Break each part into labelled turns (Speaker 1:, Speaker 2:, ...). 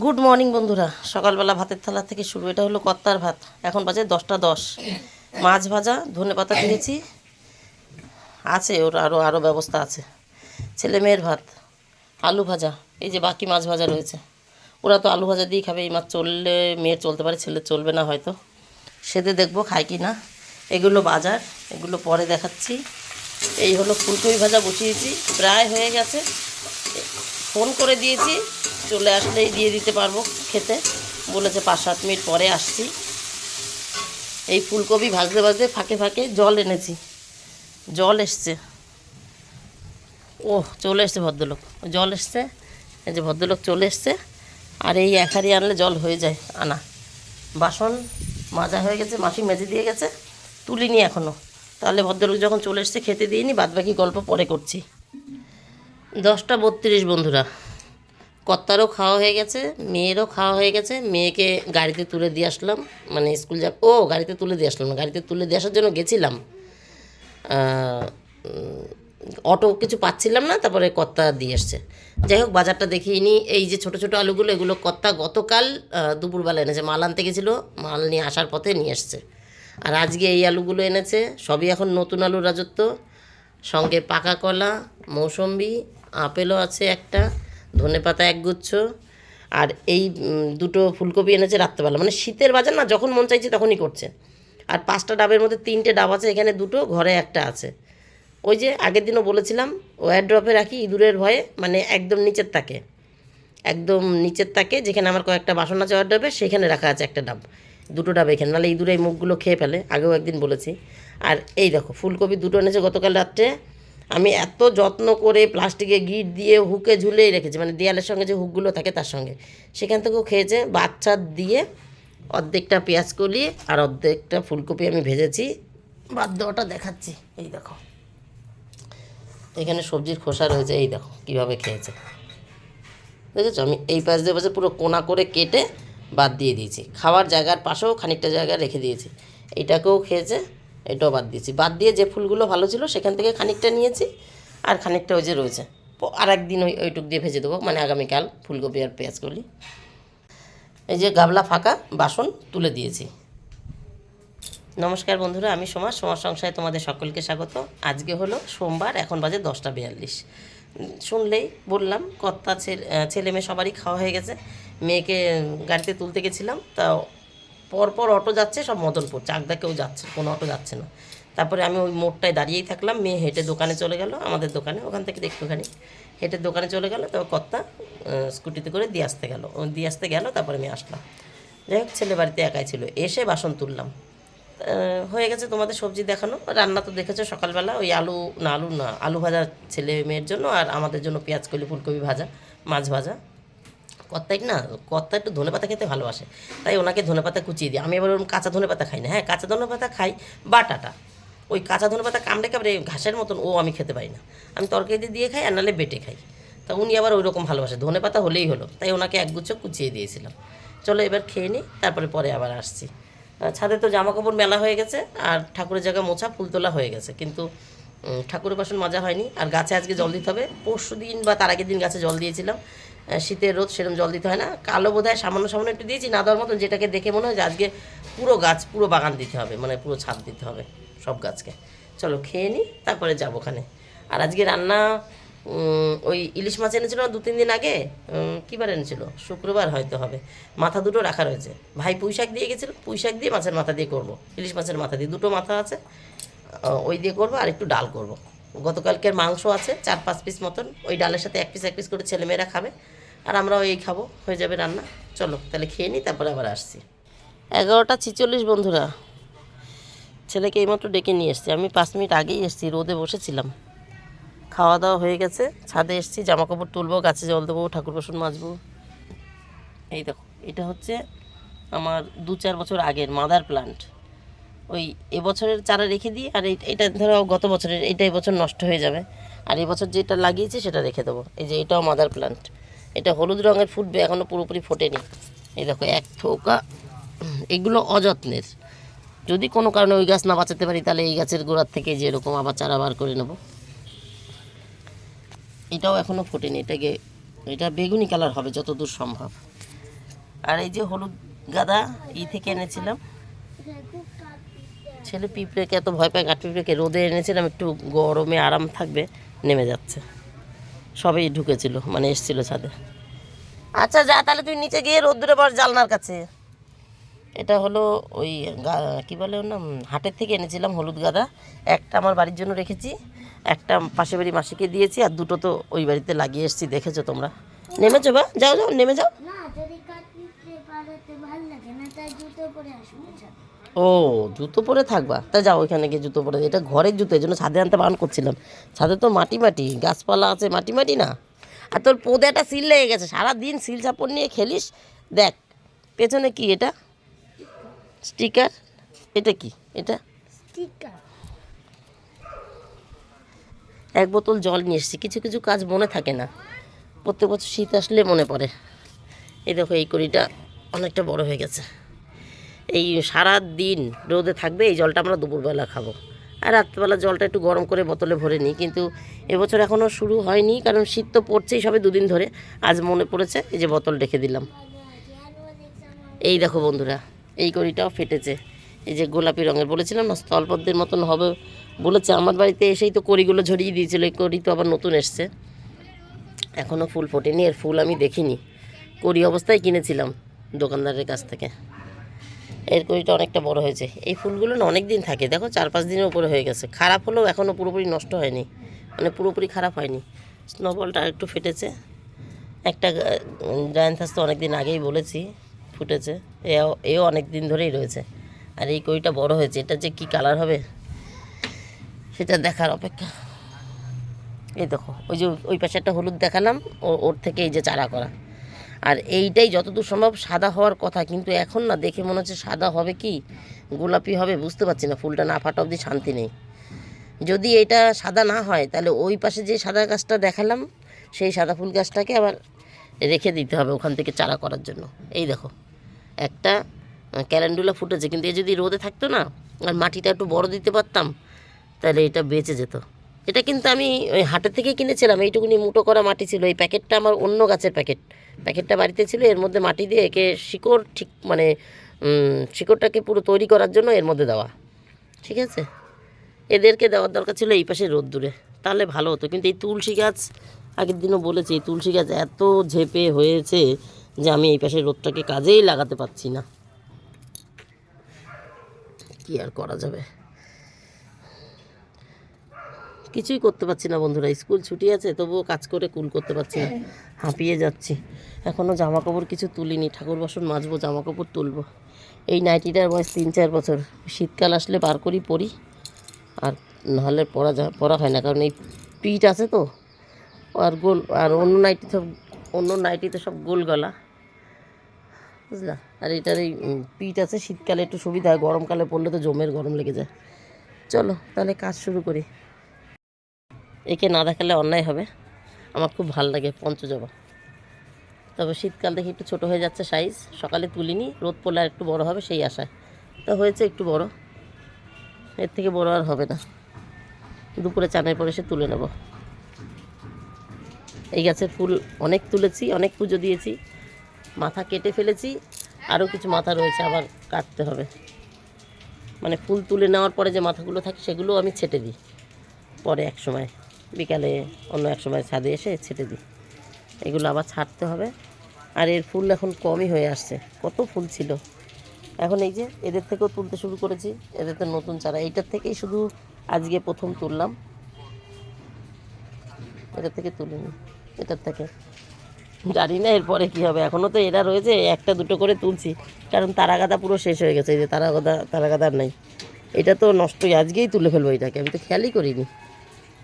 Speaker 1: Good morning বন্ধুরা। সকালবেলা ভাতের থালা থেকে শুরু। এটা হলো কত্তার ভাত। এখন বাজে দশটা দশ। মাছ ভাজা, ধনে পাতা দিয়েছি। আছে, ওর আরও আরও ব্যবস্থা আছে। ছেলে মেয়ের ভাত, আলু ভাজা। এই যে বাকি মাছ ভাজা রয়েছে। ওরা তো আলু ভাজা দিয়েই খাবে, এই মাছ চললে মেয়ের চলতে পারে, ছেলে চলবে না হয়তো। সেদে দেখব খায় কি না। এগুলো বাজার, এগুলো পরে দেখাচ্ছি। এই হলো ফুলকপি ভাজা বসিয়েছি। প্রায় হয়ে গেছে। ফোন করে দিয়েছি। চলে আসলেই দিয়ে দিতে পারব খেতে। বলেছে পাঁচ সাত মিনিট পরে আসছি। এই ফুলকপি ভাজতে ভাজতে ফাঁকে ফাঁকে জল এনেছি। জল এসছে। ও চলে এসছে ভদ্রলোক। জল এসছে। এই যে ভদ্রলোক চলে এসছে। আর এই এক হাঁড়ি আনলে জল হয়ে যায় আনা। বাসন মাজা হয়ে গেছে, মাসি মেজে দিয়ে গেছে, তুলিনি এখনও তাহলে ভদ্রলোক যখন চলে এসছে, খেতে দিইনি, বাদবাকি গল্প পরে করছি। দশটা বত্রিশ বন্ধুরা। কর্তারও খাওয়া হয়ে গেছে, মেয়েরও খাওয়া হয়ে গেছে। মেয়েকে গাড়িতে তুলে দিয়ে আসলাম। মানে স্কুল যা ও গাড়িতে তুলে দিয়ে আসলাম গাড়িতে তুলে দিয়ে আসার জন্য গেছিলাম। অটো কিছু পাচ্ছিলাম না, তারপরে কর্তা দিয়ে আসছে। যাই হোক, বাজারটা দেখিয়ে নিই এই যে ছোট ছোট আলুগুলো, এগুলো কর্তা গতকাল দুপুরবেলা এনেছে। মাল আনতে গেছিল, মাল নিয়ে আসার পথে নিয়ে এসছে। আর আজকে এই আলুগুলো এনেছে, সবই এখন নতুন আলুর রাজত্ব। সঙ্গে পাকা কলা, মৌসম্বি, আপেলও আছে একটা। ধনেপাতা একগুচ্ছ আর এই দুটো ফুলকপি এনেছে রাত্রেবেলা। মানে শীতের বাজার না, যখন মন চাইছে তখনই করছে। আর পাঁচটা ডাবের মধ্যে তিনটে ডাব আছে, এখানে দুটো, ঘরে একটা আছে। ওই যে আগের দিনও বলেছিলাম, ওয়ার ড্রপে রাখি ইঁদুরের ভয়ে মানে একদম নিচের তাকে। একদম নিচের তাকে, যেখানে আমার কয়েকটা বাসন আছে ওয়ার ড্রপে, সেখানে রাখা আছে একটা ডাব। দুটো ডাব এখানে, নাহলে ইঁদুরে এই মুখগুলো খেয়ে ফেলে, আগেও একদিন বলেছি। আর এই দেখো, ফুলকপি দুটো এনেছে গতকাল রাত্রে আমি এত যত্ন করে প্লাস্টিকে গিট দিয়ে হুকে ঝুলেই রেখেছি মানে দেয়ালের সঙ্গে যে হুকগুলো থাকে তার সঙ্গে। সেখান থেকেও খেয়েছে, বাচ্চা দিয়ে অর্ধেকটা পেঁয়াজ কলি আর অর্ধেকটা ফুলকপি আমি ভেজেছি। বাদ দেওয়াটা দেখাচ্ছি, এই দেখো। এখানে সবজির খোসা রয়েছে, এই দেখো কীভাবে খেয়েছে। দেখেছ? আমি এই পাশ দিয়ে পাশে পুরো কোনা করে কেটে বাদ দিয়ে দিয়েছি। খাওয়ার জায়গার পাশেও খানিকটা জায়গা রেখে দিয়েছি। এইটাকেও খেয়েছে। এটাও বাদ দিয়েছি। বাদ দিয়ে যে ফুলগুলো ভালো ছিল সেখান থেকে খানিকটা নিয়েছি আর খানিকটা ওই যে রয়েছে। আর একদিন ওই ওইটুক দিয়ে ভেজে দেবো মানে আগামীকাল ফুলকপি আর পেঁয়াজ কলি এই যে গাবলা ফাঁকা বাসন তুলে দিয়েছি। নমস্কার বন্ধুরা, আমি সমাজ সমাজ সংসারে তোমাদের সকলকে স্বাগত। আজকে হলো সোমবার, এখন বাজে দশটা বিয়াল্লিশ। শুনলেই বললাম, কর্তা ছেলে মেয়ে সবারই খাওয়া হয়ে গেছে। মেয়েকে গাড়িতে তুলতে গেছিলাম তা পরপর অটো যাচ্ছে, সব মদনপুর। চাকদা কেউ যাচ্ছে, কোনো অটো যাচ্ছে না। তারপরে আমি ওই মোড়টায় দাঁড়িয়েই থাকলাম, মেয়ে হেঁটে দোকানে চলে গেল, আমাদের দোকানে, ওখান থেকে একটুখানি হেঁটে দোকানে চলে গেল, তো কর্তা স্কুটিতে করে দিয়ে আসতে গেল। দিয়ে আসতে গেল, তারপরে আমি আসলাম। যাই হোক, ছেলে বাড়িতে একাই ছিল। এসে বাসন তুললাম। হয়ে গেছে তোমাদের সবজি দেখানো। রান্না তো দেখেছ সকালবেলা, ওই আলু না আলু না, আলু ভাজা ছেলে মেয়ের জন্য আর আমাদের জন্য পেঁয়াজ কলি, ফুলকপি ভাজা, মাছ ভাজা। কর্তাই না, কর্তা একটু ধনে পাতা খেতে ভালোবাসে। তাই ওনাকে ধনে পাতা কুচিয়ে দিই। আমি এবার ওরকম কাঁচা ধনে পাতা খাই না। হ্যাঁ কাঁচা ধনে পাতা খাই, বাটাটা। ওই কাঁচা ধনে পাতা কামড়ে কামড়ে ঘাসের মতন ও আমি খেতে পারি না। আমি তরকারিতে দিয়ে খাই আর নাহলে বেটে খাই। তা উনি আবার ওই রকম ভালোবাসে। ধনে পাতা হলেই হলো। তাই ওনাকে একগুচ্ছ কুচিয়ে দিয়েছিলাম। চলো এবার খেয়ে নিই তারপরে পরে আবার আসছি। ছাদে তো জামা কাপড় মেলা হয়ে গেছে আর ঠাকুরের জায়গা মোছা ফুল তোলা হয়ে গেছে। কিন্তু ঠাকুরের বাসন মাজা হয়নি। আর গাছে আজকে জল দিতে হবে। পরশু দিন বা তার আগের দিন গাছে জল দিয়েছিলাম। শীতের রোদ সেরকম জল দিতে হয় না। কালো বোধ হয় সামান্য সামান্য একটু দিয়েছি না দেওয়ার মতন যেটাকে দেখে মনে হয় যে আজকে পুরো গাছ পুরো বাগান দিতে হবে মানে পুরো ছাদ দিতে হবে সব গাছকে। চলো খেয়ে নিই তারপরে যাব ওখানে। আর আজকে রান্না ওই ইলিশ মাছ এনেছিল দু তিন দিন আগে? উম, কী বার এনেছিল? শুক্রবার হয়তো হবে। মাথা দুটো রাখা রয়েছে। ভাই পুঁই শাক দিয়ে গেছিল পুঁই শাক দিয়ে মাছের মাথা দিয়ে করব। ইলিশ মাছের মাথা দিয়ে দুটো মাথা আছে ওই দিয়ে করব আর একটু ডাল করব। গতকালকের মাংস আছে, চার পাঁচ পিস মতন। ওই ডালের সাথে এক পিস এক পিস করে ছেলেমেয়েরা খাবে। আর আমরাও এই খাব, হয়ে যাবে রান্না। চলো, তাহলে খেয়ে নিই তারপরে আবার আসছি। এগারোটা ছিচল্লিশ বন্ধুরা। ছেলেকে এইমাত্র ডেকে নিয়ে এসছি। আমি পাঁচ মিনিট আগেই এসেছি, রোদে বসেছিলাম। খাওয়া দাওয়া হয়ে গেছে, ছাদে এসেছি জামা কাপড় তুলবো, গাছে জল দেবো, ঠাকুর বাসন মাজবো। এই দেখো, এটা হচ্ছে আমার দু চার বছর আগের মাদার প্লান্ট ওই এবছরের চারা রেখে দিই, আর এটা ধরো গত বছরের, এটা এবছর নষ্ট হয়ে যাবে। আর এবছর যেটা লাগিয়েছি সেটা রেখে দেবো। এই যে এটাও মাদার প্লান্ট এটা হলুদ রঙের ফুটবে এখনও পুরোপুরি ফোটেনি। এই দেখো, এক ঠোকা। এগুলো অযত্নের। যদি কোনো কারণে ওই গাছ না বাঁচাতে পারি, তাহলে এই গাছের গোড়ার থেকে যে এরকম আবার চারা বার করে নেব। এটাও এখনও ফোটেনি। এটাকে এটা বেগুনি কালার হবে, যতদূর সম্ভব। আর এই যে হলুদ গাদা, ই থেকে এনেছিলাম। ছেলে পিঁপড়েকে, এত ভয় পায় কাঠ পিঁপড়েকে, রোদে এনেছিলাম, একটু গরমে আরাম থাকবে, নেমে যাচ্ছে। সবেই ঢুকেছিল মানে এসছিল ছাদে। আচ্ছা যা, তাহলে তুই নিচে গিয়ে রোদ্দুরে বস জালনার কাছে। এটা হলো ওই কি বলে ওর নাম? হাটের থেকে এনেছিলাম হলুদ গাদা। একটা আমার বাড়ির জন্য রেখেছি, একটা পাশে বাড়ি মাসিকে দিয়েছি, আর দুটো তো ওই বাড়িতে লাগিয়ে এসেছি, দেখেছ তোমরা? নেমেছো বা? যাও যাও, নেমে যাও।
Speaker 2: না, যদি কাটতে পারতে ভালো লাগে, না তাই জুতো পরে আসব।
Speaker 1: ও জুতো পরে থাকবা। তা যাও ওইখানে গিয়ে জুতো পরে। এটা ঘরের জুতো এই জন্য ছাদে আনতে বারণ করছিলাম। ছাদে তো মাটি মাটি গাছপালা আছে মাটি মাটি না। আর তোর পোদে একটা সিল লেগে গেছে। সারাদিন সিল চাপড় নিয়ে খেলিস? দেখ পেছনে কি এটা? স্টিকার? এটা কি? এটা?
Speaker 2: স্টিকার।
Speaker 1: এক বোতল জল নিয়ে এসেছি। কিছু কিছু কাজ মনে থাকে না। প্রত্যেক বছর শীত আসলে মনে পড়ে। এই দেখো এই কড়িটা অনেকটা বড় হয়ে গেছে। এই সারা দিন রোদে থাকবে, এই জলটা আমরা দুপুরবেলা খাব। আর রাত্রেবেলা জলটা একটু গরম করে বোতলে ভরে নিই, কিন্তু এবছর এখনও শুরু হয়নি, কারণ শীত তো পড়ছেই সবে দুদিন ধরে। আজ মনে পড়েছে, এই যে বোতল রেখে দিলাম। এই দেখো বন্ধুরা, এই কড়িটাও ফেটেছে। এই যে গোলাপি রঙের, বলেছিলাম না, স্থলপদ্মের মতন হবে বলেছে। আমার বাড়িতে এসেই তো কড়িগুলো ঝরিয়ে দিয়েছিল, এই কড়ি তো আবার নতুন এসছে। এখনও ফুল ফোটেনি, এর ফুল আমি দেখিনি। কড়ি অবস্থায় কিনেছিলাম দোকানদারের কাছ থেকে। এর কড়িটা অনেকটা বড় হয়েছে। এই ফুলগুলো না অনেক দিন থাকে। দেখো, চার পাঁচ দিনের উপরে হয়ে গেছে। খারাপ হলেও এখনও পুরোপুরি নষ্ট হয়নি। মানে পুরোপুরি খারাপ হয়নি। স্নোবলটা একটু ফেটেছে। একটা জায়ান্থাস তো অনেক দিন আগেই বলেছি, ফুটেছে। এও এও অনেক দিন ধরেই রয়েছে। আর এই কইটা বড় হয়েছে। এটা যে কি কালার হবে, সেটা দেখার অপেক্ষা। এই দেখো, ওই যে ওই পাশে একটা হলুদ দেখালাম ওর থেকে এই যে চারা করা। আর এইটাই যতদূর সম্ভব সাদা হওয়ার কথা। কিন্তু এখন না দেখে মনে হচ্ছে সাদা হবে কি? গোলাপি হবে, বুঝতে পারছি না, ফুলটা না ফাটা অবধি শান্তি নেই। যদি এটা সাদা না হয়, তাহলে ওই পাশে যে সাদা গাছটা দেখালাম, সেই সাদা ফুল গাছটাকে আবার রেখে দিতে হবে ওখান থেকে চারা করার জন্য। এই দেখো, একটা ক্যালেন্ডুলা ফুটেছে, কিন্তু এ যদি রোদে থাকতো না, আর মাটিটা একটু বড় দিতে পারতাম, তাহলে এটা বেঁচে যেত। এটা কিন্তু আমি ওই হাটের থেকে কিনেছিলাম, এইটুকুনি মুটো করা মাটি ছিল। এই প্যাকেটটা আমার অন্য গাছের প্যাকেট। প্যাকেটটা বাড়িতে ছিল, এর মধ্যে মাটি দিয়ে একে শিকড় ঠিক মানে শিকড়টাকে পুরো তৈরি করার জন্য এর মধ্যে দেওয়া। ঠিক আছে? এদেরকে দেওয়ার দরকার ছিল এই পাশে রোদ্দুরে। তাহলে ভালো হতো। কিন্তু এই তুলসী গাছ, আগের দিনও বলেছি, এই তুলসী গাছ এত ঝেপে হয়েছে যে আমি এই পাশে রোদটাকে কাজেই লাগাতে পারছি না। কি আর করা যাবে? কিছুই করতে পারছি না বন্ধুরা। স্কুল ছুটি আছে, তবুও কাজ করে কুল করতে পারছি না। হাঁপিয়ে যাচ্ছি। এখনও জামা কাপড় কিছু তুলিনি। ঠাকুর বাসন মাজবো জামা কাপড় তুলবো। এই নাইটিটার বয়স তিন চার বছর। শীতকাল আসলে বার করি, পরি। আর নাহলে পরা যা, পরা হয় না। কারণ এই পিঠ আছে তো। আর গোল, আর অন্য নাইটি সব, অন্য নাইটিতে সব গোল গলা। বুঝলা? আর এটার এই পিঠ আছে। শীতকালে একটু সুবিধা হয়। গরমকালে পড়লে তো জমের গরম লেগে যায়। চলো, তাহলে কাজ শুরু করি। একে না দেখালে অন্যায় হবে। আমার খুব ভালো লাগে পঞ্চজবা। তবে শীতকাল দেখি একটু ছোট হয়ে যাচ্ছে সাইজ সকালে তুলিনি, রোদ পড়লে আর একটু বড় হবে সেই আশায়। তা হয়েছে একটু বড়, এর থেকে বড় আর হবে না। দুপুরে চানের পরে সে তুলে নেব। এই গাছের ফুল অনেক তুলেছি, অনেক পুজো দিয়েছি। মাথা কেটে ফেলেছি, আরও কিছু মাথা রয়েছে আবার কাটতে হবে। মানে ফুল তুলে নেওয়ার পরে যে মাথাগুলো থাকে সেগুলো আমি ছেটে দিই, পরে এক সময় বিকালে অন্য এক সময় ছাদে এসে ছেটে দিই। এগুলো আবার ছাড়তে হবে। আর এর ফুল এখন কমই হয়ে আসছে। কত ফুল ছিল। এখন এই যে এদের থেকেও তুলতে শুরু করেছি। এদের তো নতুন চারা। এইটার থেকেই শুধু আজকে প্রথম তুললাম। এটার থেকে তুলিনি। এটার থেকে। জানি না এরপরে কী হবে। এখনও তো এরা রয়েছে। একটা দুটো করে তুলছি। কারণ তারাগাদা পুরো শেষ হয়ে গেছে। এই যে তারাগাদা তারাগাদার নাই। এটা তো নষ্টই আজকেই তুলে ফেলব এটাকে। আমি তো খেয়ালই করিনি।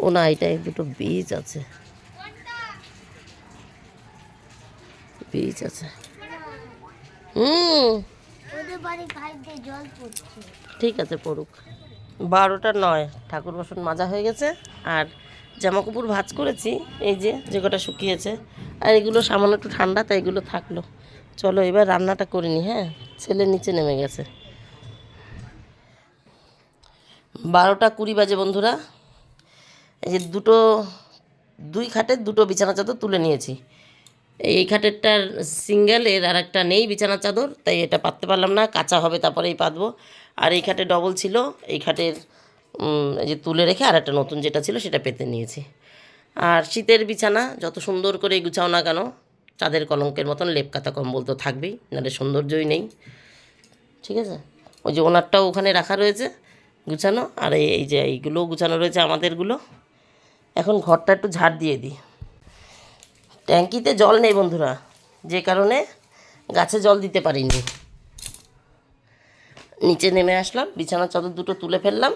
Speaker 1: ও না এটাই দুটো বীজ আছে। বীজ আছে। হুম। ঠিক আছে পড়ুক। বারোটা নয় ঠাকুর বাসন মাজা হয়ে গেছে। আর জামা কাপড় ভাজ করেছি এই যে যে কটা শুকিয়েছে। আর এগুলো সামান্য একটু ঠান্ডা তাই এগুলো থাকল। চলো এবার রান্নাটা করিনি হ্যাঁ? ছেলে নিচে নেমে গেছে। বারোটা কুড়ি বাজে বন্ধুরা। এই যে দুটো, দুই খাটের দুটো বিছানা চাদর তুলে নিয়েছি। এই খাটেরটার সিঙ্গেল, এর আর একটা নেই বিছানার চাদর, তাই এটা পাততে পারলাম না, কাঁচা হবে তারপরেই পাতবো। আর এই খাটে ডবল ছিল, এই খাটের যে তুলে রেখে আর একটা নতুন যেটা ছিল সেটা পেতে নিয়েছি। আর শীতের বিছানা, যত সুন্দর করে গুছাও না কেন, চাঁদের কলঙ্কের মতন লেপ কাতা কম্বল তো থাকবেই, নাহলে সৌন্দর্যই নেই। ঠিক আছে? ওই যে ওনারটাও ওখানে রাখা রয়েছে গুছানো, আর এই যে এইগুলোও গুছানো রয়েছে আমাদেরগুলো। এখন ঘরটা একটু ঝাড় দিয়ে দিই। ট্যাঙ্কিতে জল নেই বন্ধুরা, যে কারণে গাছে জল দিতে পারিনি। নিচে নেমে আসলাম বিছানার চাদর দুটো তুলে ফেললাম।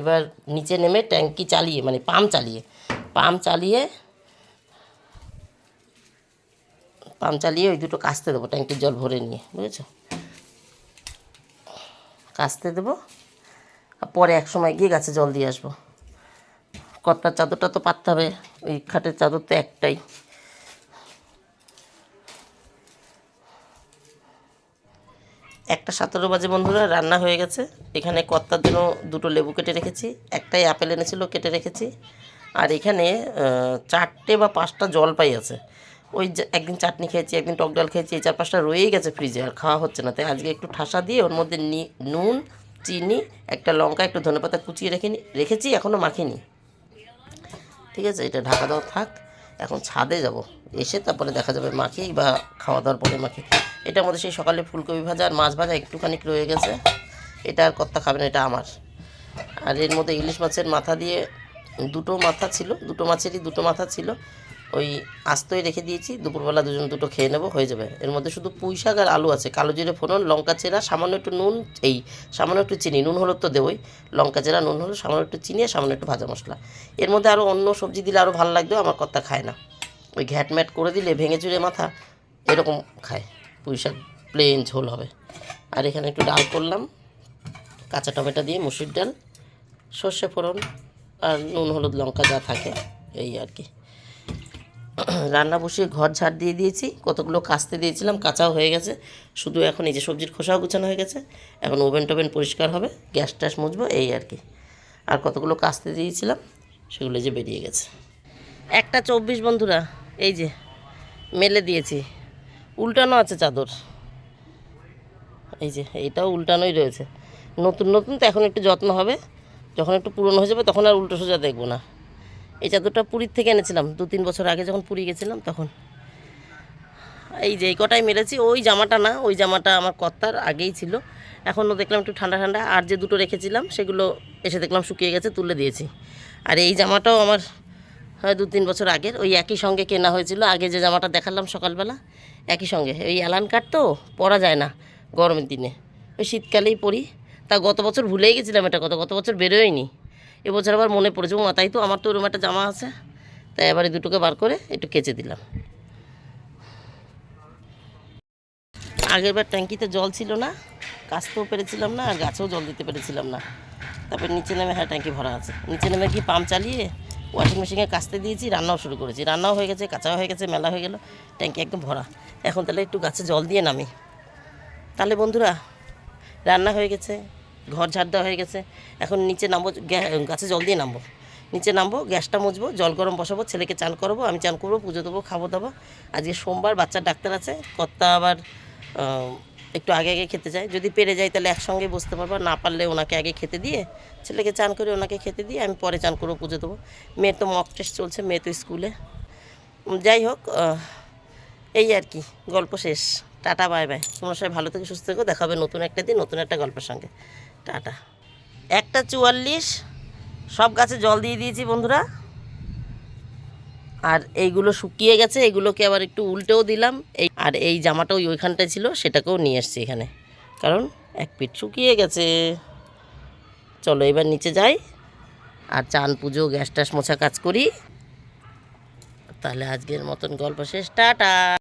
Speaker 1: এবার নিচে নেমে ট্যাঙ্কি চালিয়ে মানে পাম্প চালিয়ে পাম্প চালিয়ে পাম্প চালিয়ে ওই দুটো কাচতে দেবো, ট্যাঙ্কির জল ভরে নিয়ে, বুঝেছ? কাচতে দেবো পরে এক সময় গিয়ে গাছে জল দিয়ে আসব। কর্তার চাদরটা তো পাততে হবে, ওই খাটের চাদর তো একটাই। একটা সতেরো বাজে বন্ধুরা, রান্না হয়ে গেছে। এখানে কর্তার জন্য দুটো লেবু কেটে রেখেছি, একটাই আপেল এনেছিল, কেটে রেখেছি। আর এখানে চারটে বা পাঁচটা জলপাই আছে। ওই একদিন চাটনি খেয়েছি, একদিন টক ডাল খেয়েছি, এই চার পাঁচটা রয়েই গেছে ফ্রিজে আর খাওয়া হচ্ছে না। তাই আজকে একটু ঠাসা দিয়ে ওর মধ্যে নুন, চিনি, একটা লঙ্কা, একটু ধনেপাতা কুচিয়ে রেখে রেখেছি এখনও মাখিনি। ঠিক আছে, এটা ঢাকা দেওয়া থাক। এখন ছাদে যাব। এসে তারপরে দেখা যাবে মাখি বা খাওয়া দাওয়ার পরে মাখি এটা মধ্যে সেই সকালে ফুলকপি ভাজা আর মাছ ভাজা একটুখানি রয়ে গেছে। এটা আর কর্তা খাবেন এটা আমার। আর এর মধ্যে ইলিশ মাছের মাথা দিয়ে দুটো মাথা ছিল, দুটো মাছেরই দুটো মাথা ছিল। ওই আস্তই রেখে দিয়েছি, দুপুরবেলা দুজন দুটো খেয়ে নেব, হয়ে যাবে। এর মধ্যে শুধু পুঁই শাক আর আলু আছে। কালো জিরে ফোড়ন, লঙ্কা চেরা, সামান্য একটু নুন, এই সামান্য একটু চিনি, নুন হলুদ তো দেবই। লঙ্কা চেরা, নুন হলুদ, সামান্য একটু চিনি আর সামান্য একটু ভাজা মশলা। এর মধ্যে আরও অন্য সবজি দিলে আরও ভালো লাগতো আমার কর্তা খায় না। ওই ঘ্যাট ম্যাট করে দিলে ভেঙে চুরে মাথা, এরকম খায়। পুঁই শাক প্লেন ঝোল হবে। আর এখানে একটু ডাল করলাম। কাঁচা টমেটো দিয়ে মুসুর ডাল, সর্ষে ফোড়ন আর নুন, হলুদ, লঙ্কা যা থাকে, এই আর কি। রান্না বসিয়ে ঘর ঝাড় দিয়ে দিয়েছি। কতগুলো কাচতে দিয়েছিলাম, কাঁচাও হয়ে গেছে। শুধু এখন এই যে সবজির খোসাও গুছানো হয়ে গেছে। এখন ওভেন টোভেন পরিষ্কার হবে, গ্যাস ট্যাস মুছবো, এই আর কি। আর কতগুলো কাচতে দিয়েছিলাম, সেগুলো যে বেরিয়ে গেছে। একটা চব্বিশ বন্ধুরা, এই যে মেলে দিয়েছি। উল্টানো আছে চাদর। এই যে এইটাও উল্টানোই রয়েছে। নতুন নতুন তো এখন একটু যত্ন হবে। যখন একটু পুরনো হয়ে যাবে, তখন আর উল্টো সোজা দেখব না। এই চাদরটা পুরীর থেকে এনেছিলাম, দু তিন বছর আগে যখন পুরী গেছিলাম তখন। এই যে এই কটাই মেরেছি, ওই জামাটা না, ওই জামাটা আমার কর্তার আগেই ছিল। এখনও দেখলাম একটু ঠান্ডা ঠান্ডা, আর যে দুটো রেখেছিলাম সেগুলো এসে দেখলাম শুকিয়ে গেছে, তুলে দিয়েছি। আর এই জামাটাও আমার, হয়, দু তিন বছর আগের, ওই একই সঙ্গে কেনা হয়েছিল। আগে যে জামাটা দেখালাম সকালবেলা, একই সঙ্গে। ওই অ্যালান কাঠ তো পরা যায় না গরমের দিনে। ওই শীতকালেই পরি। তা গত বছর ভুলেই গেছিলাম এটা কত গত বছর বেরোয়নি। এবছর আবার মনে পড়েছে ও তাই তো আমার তো ওরকম একটা জামা আছে। তাই আবার এই দুটোকে বার করে একটু কেচে দিলাম। আগের বার ট্যাঙ্কিতে জল ছিল না কাচতেও পেরেছিলাম না, আর গাছেও জল দিতে পেরেছিলাম না। তারপর নিচে নেমে হ্যাঁ ট্যাঙ্কি ভরা আছে। নিচে নেমে কি পাম্প চালিয়ে ওয়াশিং মেশিনে কাচতে দিয়েছি, রান্নাও শুরু করেছি। রান্নাও হয়ে গেছে, কাঁচাও হয়ে গেছে, মেলা হয়ে গেল, ট্যাঙ্কি একদম ভরা। এখন তাহলে একটু গাছে জল দিয়ে নামি। তাহলে বন্ধুরা, রান্না হয়ে গেছে। ঘর ঝাড় দেওয়া হয়ে গেছে। এখন নিচে নামবো গাছে জল দিয়ে নামবো। নিচে নামবো, গ্যাসটা মুছবো, জল গরম বসাবো, ছেলেকে চান করব, আমি চান করব, পুজো দেবো, খাব দাবো। আজকে সোমবার বাচ্চার ডাক্তার আছে, কর্তা আবার একটু আগে আগে খেতে চায় যদি পেরে যাই তাহলে একসঙ্গে বসতে পারব না পারলে ওনাকে আগে খেতে দিয়ে, ছেলেকে চান করে ওনাকে খেতে দিয়ে আমি পরে চান করব, পুজো দেবো। মেয়ের তো মক টেস্ট চলছে, মেয়ে তো স্কুলে। যাই হোক এই আর কি, গল্প শেষ। Tata, bye bye. তোমরা সবাই ভালো থেকে, সুস্থ থেকো। দেখা হবে নতুন একটা দিন, নতুন একটা গল্পের সঙ্গে। টাটা। একটা চুয়াল্লিশ, সব গাছে জল দিয়ে দিয়েছি বন্ধুরা। আর এইগুলো শুকিয়ে গেছে, এগুলোকে আবার একটু উল্টেও দিলাম। এই আর এই জামাটা ওই ওইখানটায় ছিল, সেটাকেও নিয়ে এসছি এখানে। কারণ এক পিঠ শুকিয়ে গেছে। চলো, এবার নিচে যাই। আর চান, পুজো গ্যাস ট্যাস মোছা কাজ করি। তাহলে আজকের মতন গল্প শেষ। টাটা!